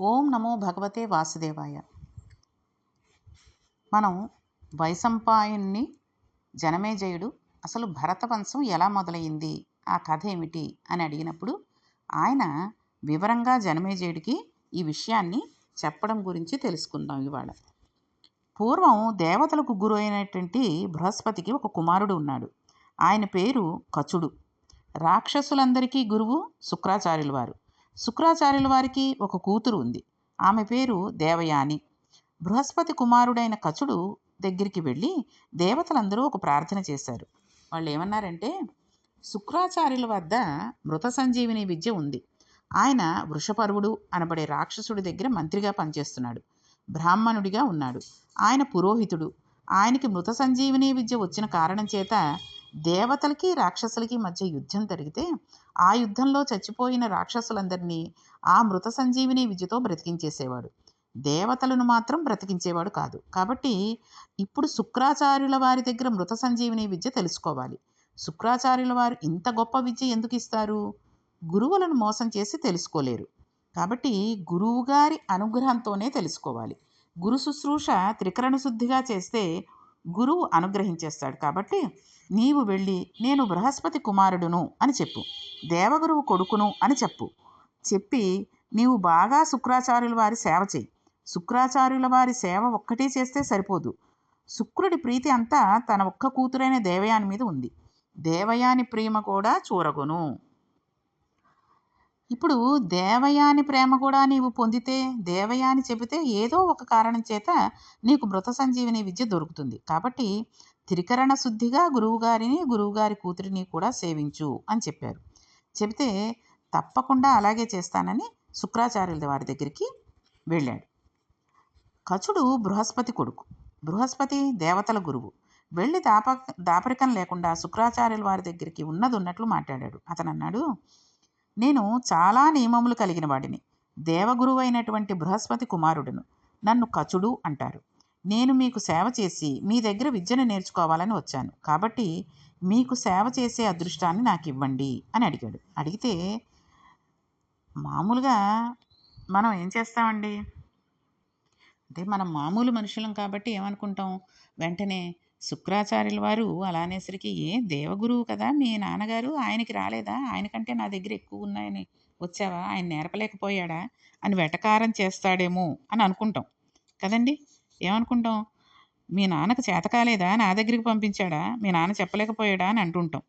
ఓం నమో భగవతే వాసుదేవాయ. మనం వైశంపాయన్ని జనమేజయుడు అసలు భరతవంశం ఎలా మొదలైంది ఆ కథ ఏమిటి అని అడిగినప్పుడు ఆయన వివరంగా జనమేజయుడికి ఈ విషయాన్ని చెప్పడం గురించి తెలుసుకుందాం ఇవాళ. పూర్వం దేవతలకు గురైనటువంటి బృహస్పతికి ఒక కుమారుడు ఉన్నాడు. ఆయన పేరు కచుడు. రాక్షసులందరికీ గురువు శుక్రాచార్యులు వారు. శుక్రాచార్యుల వారికి ఒక కూతురు ఉంది. ఆమె పేరు దేవయాని. బృహస్పతి కుమారుడైన కచుడు దగ్గరికి వెళ్ళి దేవతలందరూ ఒక ప్రార్థన చేశారు. వాళ్ళు ఏమన్నారంటే శుక్రాచార్యుల వద్ద మృత సంజీవిని విద్య ఉంది. ఆయన వృషపర్వుడు అనబడే రాక్షసుడి దగ్గర మంత్రిగా పనిచేస్తున్నాడు. బ్రాహ్మణుడిగా ఉన్నాడు. ఆయన పురోహితుడు. ఆయనకి మృత సంజీవిని విద్య వచ్చిన కారణం చేత దేవతలకి రాక్షసులకి మధ్య యుద్ధం జరిగితే ఆ యుద్ధంలో చచ్చిపోయిన రాక్షసులందరినీ ఆ మృత సంజీవిని విద్యతో బ్రతికించేసేవాడు. దేవతలను మాత్రం బ్రతికించేవాడు కాదు. కాబట్టి ఇప్పుడు శుక్రాచార్యుల వారి దగ్గర మృత సంజీవిని విద్య తెలుసుకోవాలి. శుక్రాచార్యుల వారు ఇంత గొప్ప విద్య ఎందుకు ఇస్తారు? గురువులను మోసం చేసి తెలుసుకోలేరు. కాబట్టి గురువుగారి అనుగ్రహంతోనే తెలుసుకోవాలి. గురు శుశ్రూష త్రికరణ శుద్ధిగా చేస్తే గురువు అనుగ్రహించేస్తాడు కాబట్టి నీవు వెళ్ళి నేను బృహస్పతి కుమారుడును అని చెప్పు. దేవగురువు కొడుకును అని చెప్పు. చెప్పి నీవు బాగా శుక్రాచార్యుల వారి సేవ చెయ్యి శుక్రాచార్యుల వారి సేవ ఒక్కటే చేస్తే సరిపోదు. శుక్రుడి ప్రీతి అంతా తన ఒక్క కూతురైన దేవయాని మీద ఉంది. దేవయాని ప్రేమ కూడా చూరగొను. ఇప్పుడు దేవయాని ప్రేమ కూడా నీవు పొందితే దేవయాని చెబితే ఏదో ఒక కారణం చేత నీకు మృత సంజీవిని విద్య దొరుకుతుంది. కాబట్టి త్రికరణ శుద్ధిగా గురువుగారిని గురువుగారి కూతురిని కూడా సేవించు అని చెప్పారు. చెబితే తప్పకుండా అలాగే చేస్తానని శుక్రాచార్యుల వారి దగ్గరికి వెళ్ళాడు. కచుడు బృహస్పతి కొడుకు. బృహస్పతి దేవతల గురువు. వెళ్ళి దాప దాపరికం లేకుండా శుక్రాచార్యుల వారి దగ్గరికి ఉన్నది ఉన్నట్లు మాట్లాడాడు. అతను అన్నాడు నేను చాలా నియమములు కలిగిన వాడిని. దేవగురువు అయినటువంటి బృహస్పతి కుమారుడును. నన్ను కచుడు అంటారు. నేను మీకు సేవ చేసి మీ దగ్గర విద్యను నేర్చుకోవాలని వచ్చాను. కాబట్టి మీకు సేవ చేసే అదృష్టాన్ని నాకు ఇవ్వండి అని అడిగాడు. అడిగితే మామూలుగా మనం ఏం చేస్తామండి? అంటే మనం మామూలు మనుషులం కాబట్టి ఏమనుకుంటాం? వెంటనే శుక్రాచార్యుల వారు అలానేసరికి ఏ దేవగురువు కదా మీ నాన్నగారు ఆయనకి రాలేదా? ఆయనకంటే నా దగ్గర ఎక్కువ ఉన్నాయని వచ్చావా? ఆయన నేర్పలేకపోయాడా? అని వెటకారం చేస్తాడేమో అని అనుకుంటాం. కదండి? ఏమనుకుంటాం? మీ నాన్నకు చేత కాలేదా? నా దగ్గరికి పంపించాడా? మీ నాన్న చెప్పలేకపోయాడా? అని అంటుంటాం.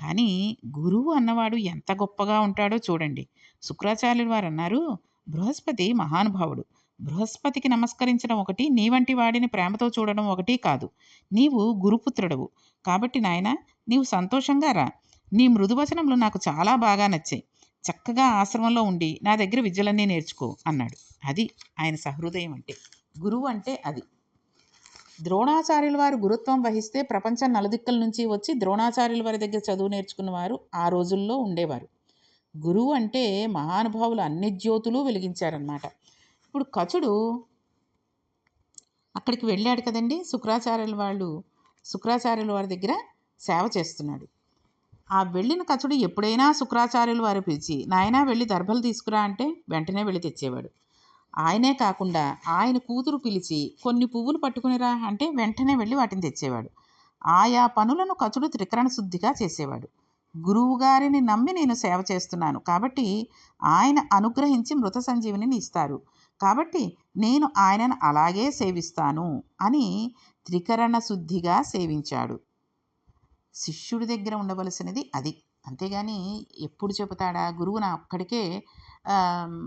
కానీ గురువు అన్నవాడు ఎంత గొప్పగా ఉంటాడో చూడండి. శుక్రాచార్యులు వారు అన్నారు బృహస్పతి మహానుభావుడు. బృహస్పతికి నమస్కరించడం ఒకటి నీ వంటి వాడిని ప్రేమతో చూడడం ఒకటి కాదు. నీవు గురుపుత్రుడవు. కాబట్టి నాయన నీవు సంతోషంగా రా. నీ మృదువచనములు నాకు చాలా బాగా నచ్చాయి. చక్కగా ఆశ్రమంలో ఉండి నా దగ్గర విద్యలన్నీ నేర్చుకో అన్నాడు. అది ఆయన సహృదయం అంటే. గురువు అంటే అది. ద్రోణాచార్యుల వారు గురుత్వం వహిస్తే ప్రపంచం నలుదిక్కల నుంచి వచ్చి ద్రోణాచార్యుల వారి దగ్గర చదువు నేర్చుకున్న వారు ఆ రోజుల్లో ఉండేవారు. గురువు అంటే మహానుభావులు అన్ని జ్యోతులు వెలిగించారనమాట ఇప్పుడు కచుడు అక్కడికి వెళ్ళాడు కదండి. శుక్రాచార్యుల వాళ్ళు శుక్రాచార్యుల వారి దగ్గర సేవ చేస్తున్నాడు. ఆ వెళ్ళిన కచుడు ఎప్పుడైనా శుక్రాచార్యులు వారు పిలిచి నాయనా వెళ్ళి దర్భలు తీసుకురా అంటే వెంటనే వెళ్ళి తెచ్చేవాడు. ఆయనే కాకుండా ఆయన కూతురు పిలిచి కొన్ని పువ్వులు పట్టుకునిరా అంటే వెంటనే వెళ్ళి వాటిని తెచ్చేవాడు. ఆయా పనులను కచుడు త్రికరణ శుద్ధిగా చేసేవాడు. గురువుగారిని నమ్మి నేను సేవ చేస్తున్నాను కాబట్టి ఆయన అనుగ్రహించి మృత సంజీవిని ఇస్తారు. కాబట్టి నేను ఆయనను అలాగే సేవిస్తాను అని త్రికరణ శుద్ధిగా సేవించాడు. శిష్యుడి దగ్గర ఉండవలసినది అది. అంతేగాని ఎప్పుడు చెబుతాడా? గురువు నా ఒక్కడికే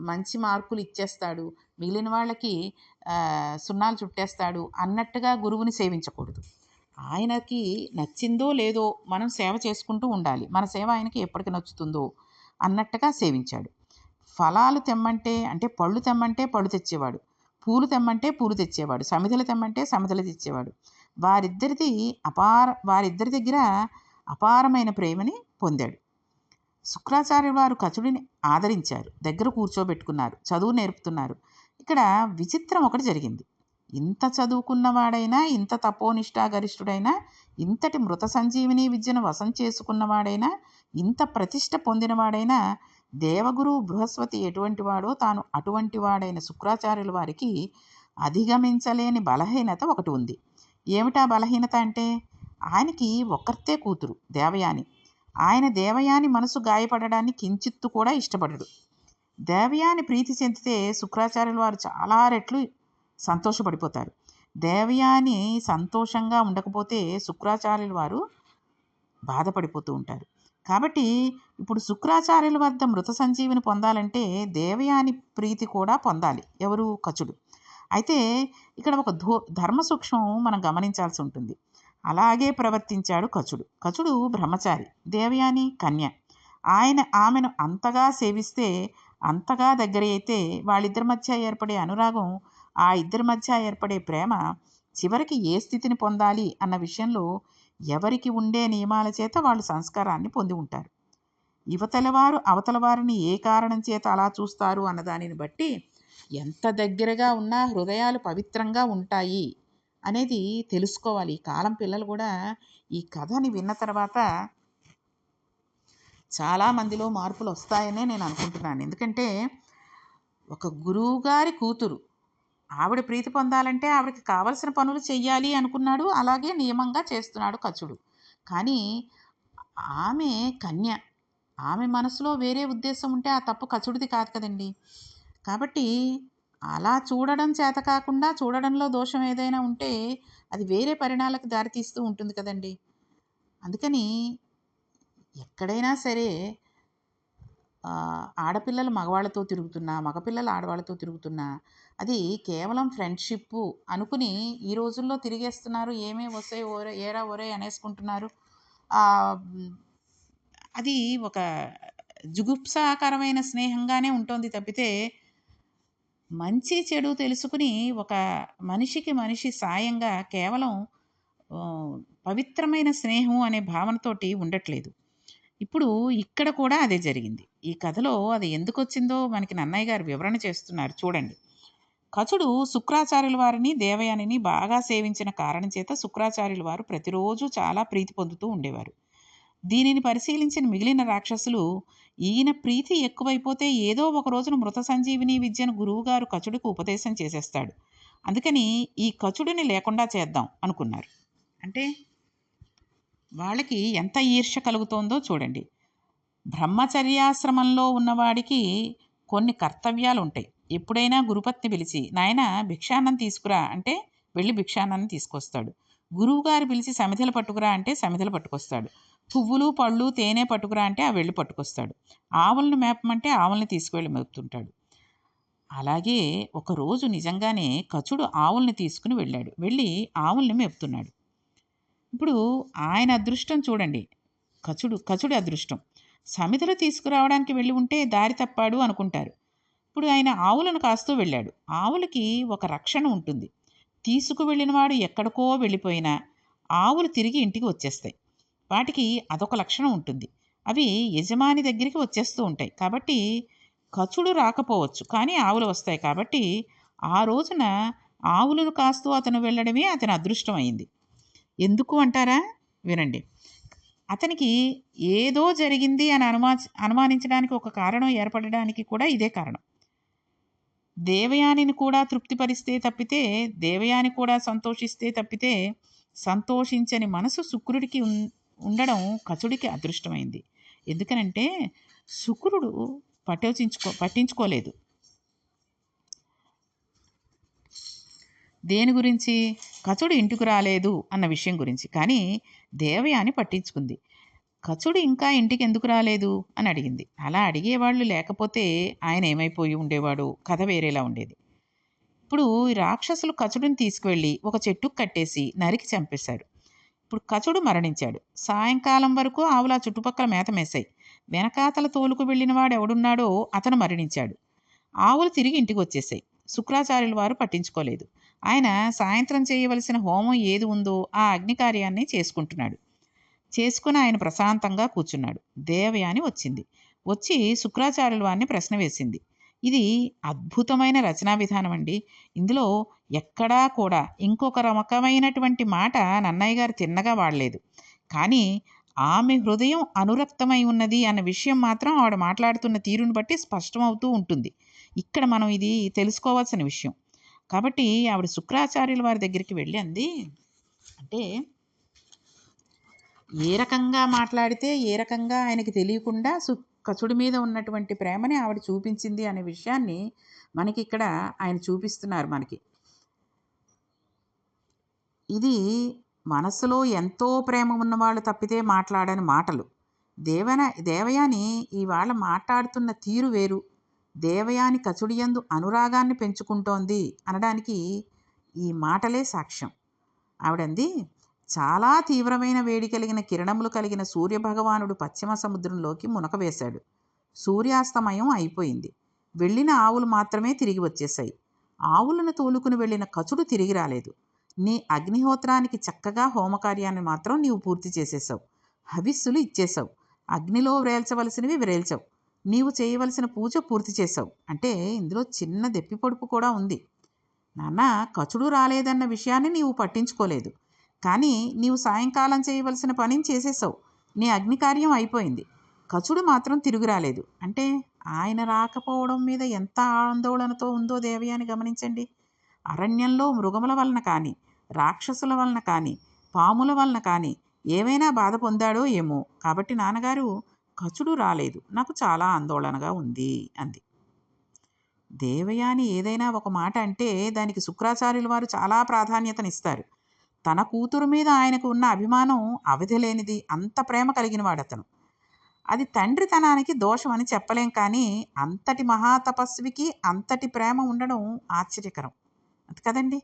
మంచి మార్కులు ఇచ్చేస్తాడు. మిగిలిన వాళ్ళకి సున్నాలు చుట్టేస్తాడు అన్నట్టుగా గురువుని సేవించకూడదు. ఆయనకి నచ్చిందో లేదో మనం సేవ చేసుకుంటూ ఉండాలి. మన సేవ ఆయనకి ఎప్పటికి నచ్చుతుందో అన్నట్టుగా సేవించాడు. ఫలాలు తెమ్మంటే అంటే పళ్ళు తెమ్మంటే పళ్ళు తెచ్చేవాడు. పూలు తెమ్మంటే పూలు తెచ్చేవాడు. సమిధలు తెమ్మంటే సమిధలు తెచ్చేవాడు. వారిద్దరిది అపార వారిద్దరి దగ్గర అపారమైన ప్రేమని పొందాడు. శుక్రాచార్య వారు కచుడిని ఆదరించారు. దగ్గర కూర్చోబెట్టుకున్నారు. చదువు నేర్పుతున్నారు. ఇక్కడ విచిత్రం ఒకటి జరిగింది. ఇంత చదువుకున్నవాడైనా ఇంత తపోనిష్టాగరిష్ఠుడైనా ఇంతటి మృత సంజీవిని విద్యను వశం చేసుకున్నవాడైనా ఇంత ప్రతిష్ట పొందినవాడైనా దేవగురు బృహస్పతి ఎటువంటి వాడో తాను అటువంటి వాడైన శుక్రాచార్యుల వారికి అధిగమించలేని బలహీనత ఒకటి ఉంది. ఏమిటా బలహీనత అంటే? ఆయనకి ఒక్కర్తే కూతురు దేవయాని. ఆయన దేవయాని మనసు గాయపడడాన్ని కించిత్తు కూడా ఇష్టపడడు. దేవయాని ప్రీతి చెందితే శుక్రాచార్యుల వారు చాలా రెట్లు సంతోషపడిపోతారు. దేవయాని సంతోషంగా ఉండకపోతే శుక్రాచార్యుల వారు బాధపడిపోతూ ఉంటారు. కాబట్టి ఇప్పుడు శుక్రాచార్యుల వద్ద మృత సంజీవిని పొందాలంటే దేవయాని ప్రీతి కూడా పొందాలి. ఎవరు? కచుడు అయితే ఇక్కడ ఒక ధో ధర్మ సూక్ష్మం మనం గమనించాల్సి ఉంటుంది. అలాగే ప్రవర్తించాడు కచుడు కచుడు బ్రహ్మచారి దేవయాని కన్య. ఆయన ఆమెను అంతగా సేవిస్తే అంతగా దగ్గర అయితే వాళ్ళిద్దరి మధ్య ఏర్పడే అనురాగం ఆ ఇద్దరి మధ్య ఏర్పడే ప్రేమ చివరికి ఏ స్థితిని పొందాలి అన్న విషయంలో ఎవరికి ఉండే నియమాల చేత వాళ్ళు సంస్కారాన్ని పొంది ఉంటారు. యువతలవారు అవతలవారిని అవతల వారిని ఏ కారణం చేత అలా చూస్తారు అన్న దానిని బట్టి ఎంత దగ్గరగా ఉన్నా హృదయాలు పవిత్రంగా ఉంటాయి అనేది తెలుసుకోవాలి. ఈ కాలం పిల్లలు కూడా ఈ కథని విన్న తర్వాత చాలామందిలో మార్పులు వస్తాయనే నేను అనుకుంటున్నాను. ఎందుకంటే ఒక గురువుగారి కూతురు ఆవిడ ప్రీతి పొందాలంటే ఆవిడకి కావలసిన పనులు చెయ్యాలి అనుకున్నాడు. అలాగే నియమంగా చేస్తున్నాడు కచుడు. కానీ ఆమె కన్య. ఆమె మనసులో వేరే ఉద్దేశం ఉంటే ఆ తప్పు కచుడిది కాదు కదండి. కాబట్టి అలా చూడడం చేత కాకుండా చూడడంలో దోషం ఏదైనా ఉంటే అది వేరే పరిణాలకు దారితీస్తూ ఉంటుంది కదండి. అందుకని ఎక్కడైనా సరే ఆడపిల్లలు మగవాళ్ళతో తిరుగుతున్నా మగపిల్లలు ఆడవాళ్ళతో తిరుగుతున్నా అది కేవలం ఫ్రెండ్షిప్పు అనుకుని ఈ రోజుల్లో తిరిగేస్తున్నారు. ఏమే వస్తాయి ఓరే ఏరా ఒరే అనేసుకుంటున్నారు. అది ఒక జుగుప్సాకరమైన స్నేహంగానే ఉంటుంది తప్పితే మంచి చెడు తెలుసుకుని ఒక మనిషికి మనిషి సాయంగా కేవలం పవిత్రమైన స్నేహం అనే భావనతోటి ఉండట్లేదు. ఇప్పుడు ఇక్కడ కూడా అదే జరిగింది. ఈ కథలో అది ఎందుకు వచ్చిందో మనకి నన్నయ్య గారు వివరణ చేస్తున్నారు. చూడండి. కచుడు శుక్రాచార్యుల వారిని దేవయానిని బాగా సేవించిన కారణం చేత శుక్రాచార్యుల వారు ప్రతిరోజు చాలా ప్రీతి పొందుతూ ఉండేవారు. దీనిని పరిశీలించిన మిగిలిన రాక్షసులు ఈయన ప్రీతి ఎక్కువైపోతే ఏదో ఒక రోజున మృత సంజీవిని విద్యను గురువుగారు కచుడికి ఉపదేశం చేసేస్తాడు. అందుకని ఈ కచుడిని లేకుండా చేద్దాం అనుకున్నారు. అంటే వాళ్ళకి ఎంత ఈర్ష కలుగుతోందో చూడండి. బ్రహ్మచర్యాశ్రమంలో ఉన్నవాడికి కొన్ని కర్తవ్యాలు ఉంటాయి ఎప్పుడైనా గురుపత్ని పిలిచి నాయన భిక్షాన్నం తీసుకురా అంటే వెళ్ళి భిక్షాన్నాన్ని తీసుకొస్తాడు. గురువుగారు పిలిచి సమిధలు పట్టుకురా అంటే సమిధలు పట్టుకొస్తాడు. పువ్వులు పళ్ళు తేనె పట్టుకురా అంటే ఆ వెళ్ళి పట్టుకొస్తాడు. ఆవులను మేపమంటే ఆవుల్ని తీసుకువెళ్ళి మేపుతుంటాడు. అలాగే ఒకరోజు నిజంగానే కచుడు ఆవుల్ని తీసుకుని వెళ్ళాడు. వెళ్ళి ఆవుల్ని మేపుతున్నాడు. ఇప్పుడు ఆయన అదృష్టం చూడండి. కచుడు కచుడి అదృష్టం. సమితిలో తీసుకురావడానికి వెళ్ళి ఉంటే దారి తప్పాడు అనుకుంటారు. ఇప్పుడు ఆయన ఆవులను కాస్తూ వెళ్ళాడు. ఆవులకి ఒక రక్షణ ఉంటుంది. తీసుకువెళ్ళిన వాడు ఎక్కడికో వెళ్ళిపోయినా ఆవులు తిరిగి ఇంటికి వచ్చేస్తాయి. వాటికి అదొక లక్షణం ఉంటుంది. అవి యజమాని దగ్గరికి వచ్చేస్తూ ఉంటాయి. కాబట్టి కచుడు రాకపోవచ్చు. కానీ ఆవులు వస్తాయి. కాబట్టి ఆ రోజున ఆవులను కాస్తూ అతను వెళ్ళడమే అతని అదృష్టం అయింది. ఎందుకు అంటారా? వినండి. అతనికి ఏదో జరిగింది అని అనుమా అనుమానించడానికి ఒక కారణం ఏర్పడడానికి కూడా ఇదే కారణం. దేవయానిని కూడా తృప్తిపరిస్తే తప్పితే దేవయాని కూడా సంతోషిస్తే తప్పితే సంతోషించని మనసు శుక్రుడికి ఉండడం కచుడికి అదృష్టమైంది. ఎందుకనంటే శుక్రుడు పట్టించుకో పట్టించుకోలేదు. దేని గురించి? కచుడు ఇంటికి రాలేదు అన్న విషయం గురించి. కానీ దేవయాని పట్టించుకుంది. కచుడు ఇంకా ఇంటికి ఎందుకు రాలేదు? అని అడిగింది. అలా అడిగేవాళ్ళు లేకపోతే ఆయన ఏమైపోయి ఉండేవాడు? కథ వేరేలా ఉండేది. ఇప్పుడు రాక్షసులు కచుడిని తీసుకువెళ్ళి ఒక చెట్టుకు కట్టేసి నరికి చంపేశాడు. ఇప్పుడు కచుడు మరణించాడు. సాయంకాలం వరకు ఆవుల చుట్టుపక్కల మేత మేసాయి వెనకాతల తోలుకు వెళ్ళిన వాడు ఎవడున్నాడో అతను మరణించాడు. ఆవులు తిరిగి ఇంటికి వచ్చేసాయి శుక్రాచార్యుల వారు పట్టించుకోలేదు. ఆయన సాయంత్రం చేయవలసిన హోమం ఏది ఉందో ఆ అగ్ని కార్యాన్ని చేసుకుంటున్నాడు. చేసుకుని ఆయన ప్రశాంతంగా కూర్చున్నాడు. దేవయాని వచ్చింది. వచ్చి శుక్రాచార్యుల వారిని ప్రశ్న వేసింది. ఇది అద్భుతమైన రచనా విధానం అండి. ఇందులో ఎక్కడా కూడా ఇంకొక రకమైనటువంటి మాట నన్నయ్య గారు తిన్నగా వాడలేదు. కానీ ఆమె హృదయం అనురక్తమై ఉన్నది అన్న విషయం మాత్రం ఆవిడ మాట్లాడుతున్న తీరును బట్టి స్పష్టమవుతూ ఉంటుంది. ఇక్కడ మనం ఇది తెలుసుకోవాల్సిన విషయం. కాబట్టి ఆవిడ శుక్రాచార్యుల వారి దగ్గరికి వెళ్ళి అంది అంటే ఏ రకంగా మాట్లాడితే ఏ రకంగా ఆయనకి తెలియకుండా సు మీద ఉన్నటువంటి ప్రేమని ఆవిడ చూపించింది అనే విషయాన్ని మనకి ఇక్కడ ఆయన చూపిస్తున్నారు మనకి. ఇది మనసులో ఎంతో ప్రేమ ఉన్నవాళ్ళు తప్పితే మాట్లాడని మాటలు. దేవన దేవయాని ఇవాళ మాట్లాడుతున్న తీరు వేరు. దేవయాని కచుడియందు అనురాగాన్ని పెంచుకుంటోంది అనడానికి ఈ మాటలే సాక్ష్యం. ఆవిడంది చాలా తీవ్రమైన వేడి కలిగిన కిరణములు కలిగిన సూర్యభగవానుడు పశ్చిమ సముద్రంలోకి మునక వేశాడు సూర్యాస్తమయం అయిపోయింది. వెళ్ళిన ఆవులు మాత్రమే తిరిగి వచ్చేశాయి. ఆవులను తోలుకుని వెళ్ళిన కచుడు తిరిగి రాలేదు. నీ అగ్నిహోత్రానికి చక్కగా హోమకార్యాన్ని మాత్రం నీవు పూర్తి చేసేసావు హవిస్సులు ఇచ్చేశావు. అగ్నిలో వ్రేల్చవలసినవి వ్రేల్చావు. నీవు చేయవలసిన పూజ పూర్తి చేశావు. అంటే ఇందులో చిన్న దెప్పి పొడుపు కూడా ఉంది. నాన్న కచుడు రాలేదన్న విషయాన్ని నీవు పట్టించుకోలేదు. కానీ నీవు సాయంకాలం చేయవలసిన పనిని చేసేసావు నీ అగ్ని కార్యం అయిపోయింది. కచుడు మాత్రం తిరుగు రాలేదు. అంటే ఆయన రాకపోవడం మీద ఎంత ఆందోళనతో ఉందో దేవయాని గమనించండి. అరణ్యంలో మృగముల వలన కానీ రాక్షసుల వలన కానీ పాముల వలన కానీ ఏమైనా బాధ పొందాడో ఏమో. కాబట్టి నాన్నగారు ఖచుడు రాలేదు. నాకు చాలా ఆందోళనగా ఉంది అంది. దేవయాని ఏదైనా ఒక మాట అంటే దానికి శుక్రాచార్యుల వారు చాలా ప్రాధాన్యతనిస్తారు. తన కూతురు మీద ఆయనకు ఉన్న అభిమానం అవధిలేనిది అంత ప్రేమ కలిగిన అతను అది తండ్రితనానికి దోషం అని చెప్పలేం కానీ అంతటి మహాతపస్వికి అంతటి ప్రేమ ఉండడం ఆశ్చర్యకరం. అది కదండి?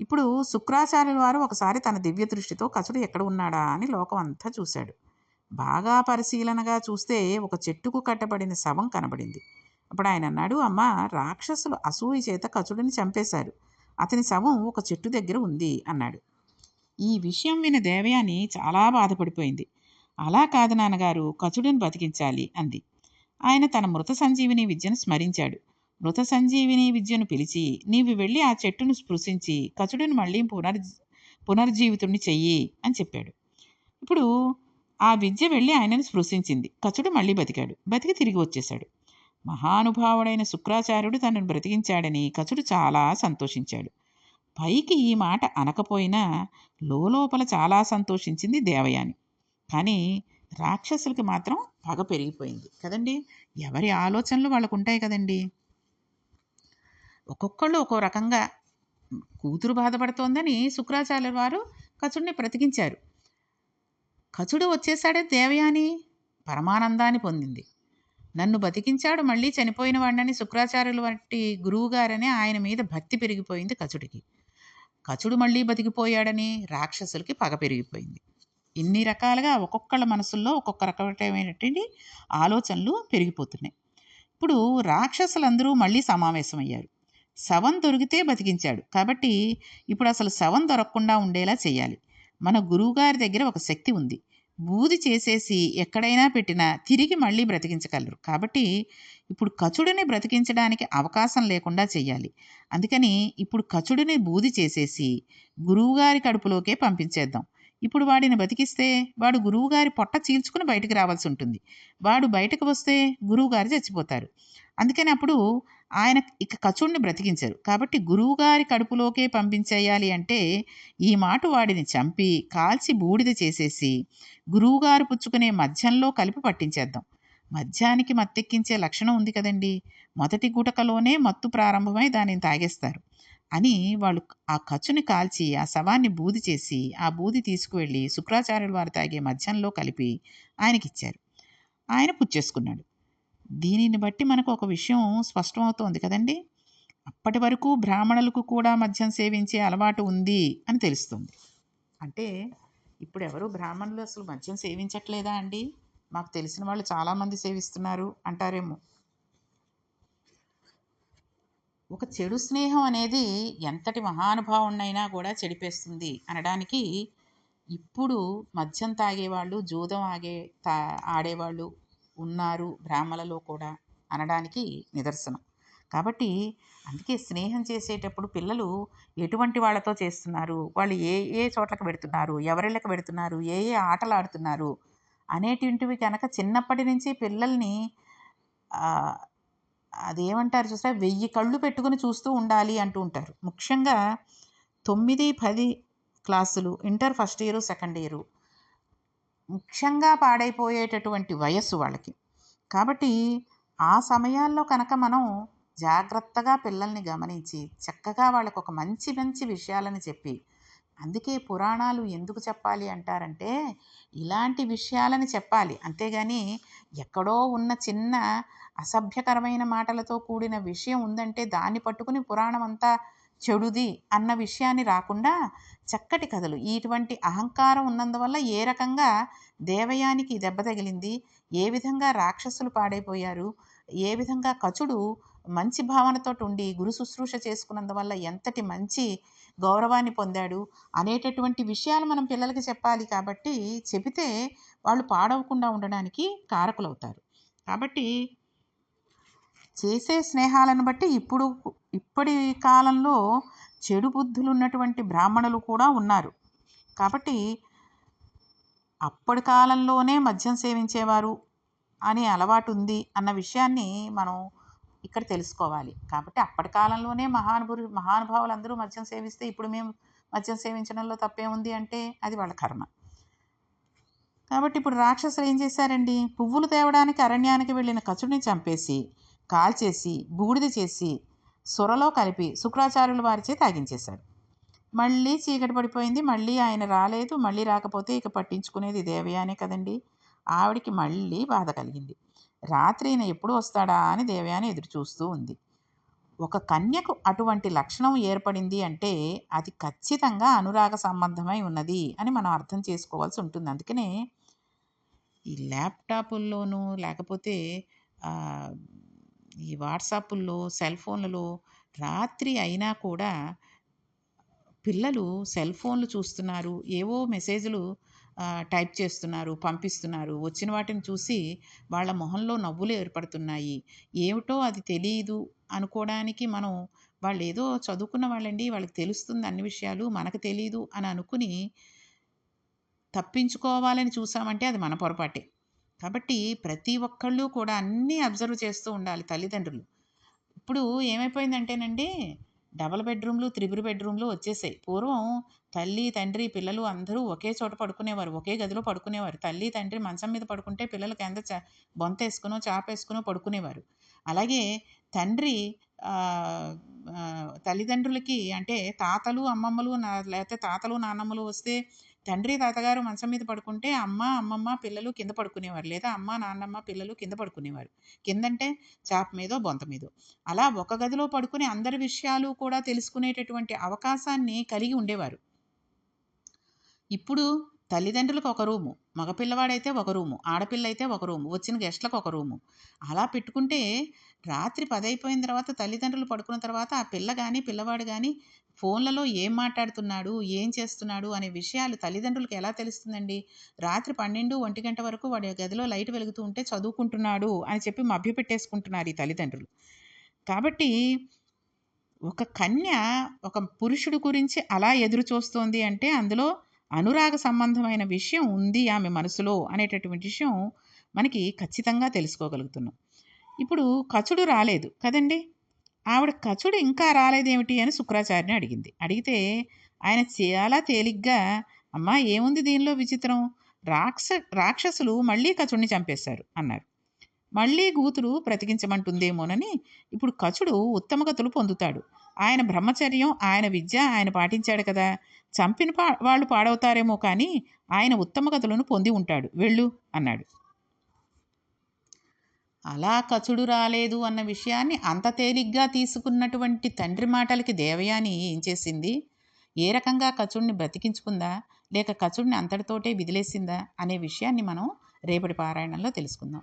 ఇప్పుడు శుక్రాచార్యుల వారు ఒకసారి తన దివ్య దృష్టితో కసుడు ఎక్కడ ఉన్నాడా అని లోకం అంతా చూశాడు. బాగా పరిశీలనగా చూస్తే ఒక చెట్టుకు కట్టబడిన శవం కనబడింది. అప్పుడు ఆయన అన్నాడు అమ్మ రాక్షసులు అసూయ చేత కచుడిని చంపేశారు. అతని శవం ఒక చెట్టు దగ్గర ఉంది అన్నాడు. ఈ విషయం విన దేవయాని చాలా బాధపడిపోయింది. అలా కాదు నాన్నగారు కచుడిని బతికించాలి అంది. ఆయన తన మృత సంజీవిని విద్యను స్మరించాడు. మృత సంజీవిని విద్యను పిలిచి నీవు వెళ్ళి ఆ చెట్టును స్పృశించి కచుడిని మళ్ళీ పునర్ పునర్జీవితుడిని చెయ్యి అని చెప్పాడు. ఇప్పుడు ఆ విద్య వెళ్ళి ఆయనను స్పృశించింది. కచుడు మళ్ళీ బతికాడు. బతికి తిరిగి వచ్చేశాడు. మహానుభావుడైన శుక్రాచార్యుడు తనను బ్రతికించాడని కచుడు చాలా సంతోషించాడు. పైకి ఈ మాట అనకపోయినా లోపల చాలా సంతోషించింది దేవయాని. కానీ రాక్షసులకి మాత్రం పగ పెరిగిపోయింది. కదండి? ఎవరి ఆలోచనలు వాళ్ళకు ఉంటాయి కదండి? ఒక్కొక్కళ్ళు ఒక్కో రకంగా. కూతురు బాధపడుతోందని శుక్రాచార్య వారు కచుడిని బ్రతికించారు. కచుడు వచ్చేసాడే దేవయాని? పరమానందాన్ని పొందింది. నన్ను బతికించాడు మళ్ళీ చనిపోయిన వాడిని శుక్రాచార్యుల వంటి గురువుగారని ఆయన మీద భక్తి పెరిగిపోయింది కచుడికి. కచుడు మళ్ళీ బతికిపోయాడని రాక్షసులకి పగ పెరిగిపోయింది. ఇన్ని రకాలుగా ఒక్కొక్కళ్ళ మనసుల్లో ఒక్కొక్క రకమైనటువంటి ఆలోచనలు పెరిగిపోతున్నాయి. ఇప్పుడు రాక్షసులందరూ మళ్ళీ సమావేశమయ్యారు. శవం దొరికితే బతికించాడు. కాబట్టి ఇప్పుడు అసలు శవం దొరకకుండా ఉండేలా చేయాలి. మన గురువుగారి దగ్గర ఒక శక్తి ఉంది. బూది చేసేసి ఎక్కడైనా పెట్టినా తిరిగి మళ్ళీ బ్రతికించగలరు. కాబట్టి ఇప్పుడు కచుడిని బ్రతికించడానికి అవకాశం లేకుండా చెయ్యాలి అందుకని ఇప్పుడు కచుడిని బూది చేసేసి గురువుగారి కడుపులోకే పంపించేద్దాం. ఇప్పుడు వాడిని బతికిస్తే వాడు గురువుగారి పొట్ట చీల్చుకుని బయటకు రావాల్సి ఉంటుంది. వాడు బయటకు వస్తే గురువుగారు చచ్చిపోతారు. అందుకని అప్పుడు ఆయన ఇక కచుడిని బ్రతికించారు. కాబట్టి గురువుగారి కడుపులోకే పంపించేయాలి అంటే ఈ మాట వాడిని చంపి కాల్చి బూడిద చేసేసి గురువుగారు పుచ్చుకునే మధ్యంలో కలిపి పట్టించేద్దాం. మద్యానికి మత్తెక్కించే లక్షణం ఉంది కదండి. మొదటి గుటకలోనే మత్తు ప్రారంభమై దానిని తాగేస్తారు అని వాళ్ళు ఆ ఖర్చుని కాల్చి ఆ శవాన్ని బూది చేసి ఆ బూది తీసుకువెళ్ళి శుక్రాచార్యుల వారు తాగే మధ్యంలో కలిపి ఆయనకిచ్చారు. ఆయన పుచ్చేసుకున్నాడు. దీనిని బట్టి మనకు ఒక విషయం స్పష్టమవుతోంది కదండి. అప్పటి వరకు బ్రాహ్మణులకు కూడా మద్యం సేవించే అలవాటు ఉంది అని తెలుస్తుంది. అంటే ఇప్పుడు ఎవరు బ్రాహ్మణులు అసలు మద్యం సేవించట్లేదా అండి? మాకు తెలిసిన వాళ్ళు చాలామంది సేవిస్తున్నారు అంటారేమో. ఒక చెడు స్నేహం అనేది ఎంతటి మహానుభావున్నైనా కూడా చెడిపేస్తుంది అనడానికి ఇప్పుడు మద్యం తాగేవాళ్ళు జూదం ఆగే తా ఆడేవాళ్ళు ఉన్నారు బ్రాహ్మణులలో కూడా అనడానికి నిదర్శనం. కాబట్టి అందుకే స్నేహం చేసేటప్పుడు పిల్లలు ఎటువంటి వాళ్ళతో చేస్తున్నారు? వాళ్ళు ఏ ఏ చోట్లకు పెడుతున్నారు ఎవరిళ్ళకి పెడుతున్నారు ఏ ఏ ఆటలు ఆడుతున్నారు? అనేటువంటివి కనుక చిన్నప్పటి నుంచి పిల్లల్ని అదేమంటారు చూస్తే వెయ్యి కళ్ళు పెట్టుకుని చూస్తూ ఉండాలి అంటూ ఉంటారు. ముఖ్యంగా తొమ్మిది పది క్లాసులు inter first year second year ముఖ్యంగా పాడైపోయేటటువంటి వయస్సు వాళ్ళకి. కాబట్టి ఆ సమయాల్లో కనుక మనం జాగ్రత్తగా పిల్లల్ని గమనించి చక్కగా వాళ్ళకు ఒక మంచి మంచి విషయాలని చెప్పి అందుకే పురాణాలు ఎందుకు చెప్పాలి అంటారంటే ఇలాంటి విషయాలని చెప్పాలి. అంతేగాని ఎక్కడో ఉన్న చిన్న అసభ్యకరమైన మాటలతో కూడిన విషయం ఉందంటే దాన్ని పట్టుకుని పురాణం అంతా చెడుది అన్న విషయాన్ని రాకుండా చక్కటి కథలు. ఇటువంటి అహంకారం ఉన్నందువల్ల ఏ రకంగా దేవయానికి దెబ్బ తగిలింది? ఏ విధంగా రాక్షసులు పాడైపోయారు? ఏ విధంగా కచుడు మంచి భావనతో ఉండి గురు శుశ్రూష చేసుకున్నందువల్ల ఎంతటి మంచి గౌరవాన్ని పొందాడు? అనేటటువంటి విషయాలు మనం పిల్లలకి చెప్పాలి కాబట్టి చెబితే వాళ్ళు పాడవకుండా ఉండడానికి కారకులవుతారు. కాబట్టి చేసే స్నేహాలను బట్టి ఇప్పుడు ఇప్పటి కాలంలో చెడు బుద్ధులు ఉన్నటువంటి బ్రాహ్మణులు కూడా ఉన్నారు. కాబట్టి అప్పటి కాలంలోనే మద్యం సేవించేవారు అనే అలవాటు ఉంది అన్న విషయాన్ని మనం ఇక్కడ తెలుసుకోవాలి. కాబట్టి అప్పటి కాలంలోనే మహానుభులు మహానుభావులు అందరూ మద్యం సేవిస్తే ఇప్పుడు మేము మద్యం సేవించడంలో తప్పేముంది అంటే అది వాళ్ళ కర్మ. కాబట్టి ఇప్పుడు రాక్షసులు ఏం చేశారండి? పువ్వులు తేవడానికి అరణ్యానికి వెళ్ళిన కచుడిని చంపేసి కాల్చేసి బూడిద చేసి సొరలో కలిపి శుక్రాచార్యుల వారిచే తాగించేశాడు. మళ్ళీ చీకటి పడిపోయింది. మళ్ళీ ఆయన రాలేదు. మళ్ళీ రాకపోతే ఇక పట్టించుకునేది దేవయానే కదండి. ఆవిడికి మళ్ళీ బాధ కలిగింది. రాత్రి ఈయన ఎప్పుడు వస్తాడా అని దేవయాని ఎదురు చూస్తూ ఉంది. ఒక కన్యకు అటువంటి లక్షణం ఏర్పడింది అంటే అది ఖచ్చితంగా అనురాగ సంబంధమై ఉన్నది అని మనం అర్థం చేసుకోవాల్సి ఉంటుంది. అందుకనే ఈ ల్యాప్టాపుల్లోనూ లేకపోతే ఈ వాట్సాపుల్లో సెల్ ఫోన్లలో రాత్రి అయినా కూడా పిల్లలు సెల్ ఫోన్లు చూస్తున్నారు ఏవో మెసేజ్లు టైప్ చేస్తున్నారు పంపిస్తున్నారు. వచ్చిన వాటిని చూసి వాళ్ళ మొహంలో నవ్వులు ఏర్పడుతున్నాయి. ఏమిటో అది తెలియదు అనుకోవడానికి మనం వాళ్ళు ఏదో చదువుకున్న వాళ్ళండి వాళ్ళకి తెలుస్తుంది అన్ని విషయాలు మనకు తెలియదు అని అనుకుని తప్పించుకోవాలని చూసామంటే అది మన పొరపాటే. కాబట్టి ప్రతి ఒక్కళ్ళు కూడా అన్నీ అబ్జర్వ్ చేస్తూ ఉండాలి తల్లిదండ్రులు. ఇప్పుడు ఏమైపోయిందంటేనండి డబల్ బెడ్రూమ్లు త్రిబుల్ బెడ్రూమ్లు వచ్చేసాయి. పూర్వం తల్లి తండ్రి పిల్లలు అందరూ ఒకే చోట పడుకునేవారు ఒకే గదిలో పడుకునేవారు. తల్లి తండ్రి మంచం మీద పడుకుంటే పిల్లలు కింద చ బొంత వేసుకునో చాప వేసుకునో పడుకునేవారు. అలాగే తండ్రి తల్లిదండ్రులకి అంటే తాతలు అమ్మమ్మలు లేకపోతే తాతలు నాన్నమ్మలు వస్తే తండ్రి తాతగారు మంచం మీద పడుకుంటే అమ్మ అమ్మమ్మ పిల్లలు కింద పడుకునేవారు లేదా అమ్మ నాన్నమ్మ పిల్లలు కింద పడుకునేవారు. కిందంటే చాప మీదో బొంత మీదో. అలా ఒక గదిలో పడుకుని అందరి విషయాలు కూడా తెలుసుకునేటటువంటి అవకాశాన్ని కలిగి ఉండేవారు. ఇప్పుడు తల్లిదండ్రులకు ఒక రూము మగపిల్లవాడైతే ఒక రూము ఆడపిల్ల అయితే ఒక రూము వచ్చిన గెస్ట్లకు ఒక రూము. అలా పెట్టుకుంటే రాత్రి పదైపోయిన తర్వాత తల్లిదండ్రులు పడుకున్న తర్వాత ఆ పిల్ల కానీ పిల్లవాడు కానీ ఫోన్లలో ఏం మాట్లాడుతున్నాడు ఏం చేస్తున్నాడు అనే విషయాలు తల్లిదండ్రులకు ఎలా తెలుస్తుందండి? రాత్రి పన్నెండు ఒంటి గంట వరకు వాడి గదిలో లైట్ వెలుగుతూ ఉంటే చదువుకుంటున్నాడు అని చెప్పి మభ్యపెట్టేసుకుంటున్నారు ఈ తల్లిదండ్రులు. కాబట్టి ఒక కన్య ఒక పురుషుడు గురించి అలా ఎదురు చూస్తోంది అంటే అందులో అనురాగ సంబంధమైన విషయం ఉంది ఆమె మనసులో అనేటటువంటి విషయం మనకి ఖచ్చితంగా తెలుసుకోగలుగుతున్నాం. ఇప్పుడు కచుడు రాలేదు కదండి? ఆవిడ కచుడు ఇంకా రాలేదేమిటి అని శుక్రాచార్యని అడిగింది. అడిగితే ఆయన చాలా తేలిగ్గా అమ్మా ఏముంది దీనిలో విచిత్రం? రాక్ష రాక్షసులు మళ్ళీ కచుడిని చంపేశారు అన్నారు. మళ్ళీ కూతురు బ్రతికించమంటుందేమోనని ఇప్పుడు కచుడు ఉత్తమగతులు పొందుతాడు ఆయన బ్రహ్మచర్యం ఆయన విద్య ఆయన పాటించాడు కదా. చంపిన పా వాళ్ళు పాడవుతారేమో కానీ ఆయన ఉత్తమగతులను పొంది ఉంటాడు. వెళ్ళు అన్నాడు. అలా కచుడు రాలేదు అన్న విషయాన్ని అంత తేలిగ్గా తీసుకున్నటువంటి తండ్రి మాటలకి దేవయాని ఏం చేసింది? ఏ రకంగా కచుడిని బ్రతికించుకుందా? లేక కచుడిని అంతటితోటే విదిలేసిందా? అనే విషయాన్ని మనం రేపటి పారాయణంలో తెలుసుకుందాం.